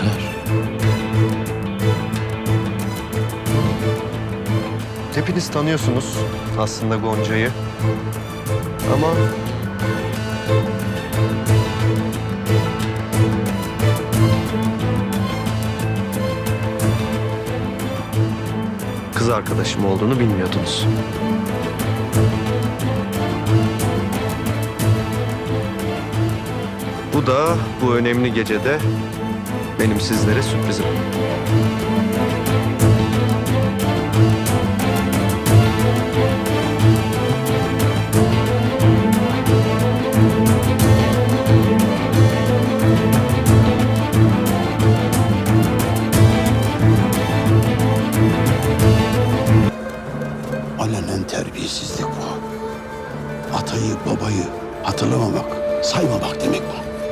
Sar. Hepiniz tanıyorsunuz aslında Gonca'yı. Ama... Kız arkadaşım olduğunu bilmiyordunuz. Bu da bu önemli gecede benim sizlere sürprizim. Alenen terbiyesizlik bu. Atayı babayı hatırlamamak, saymamak demek.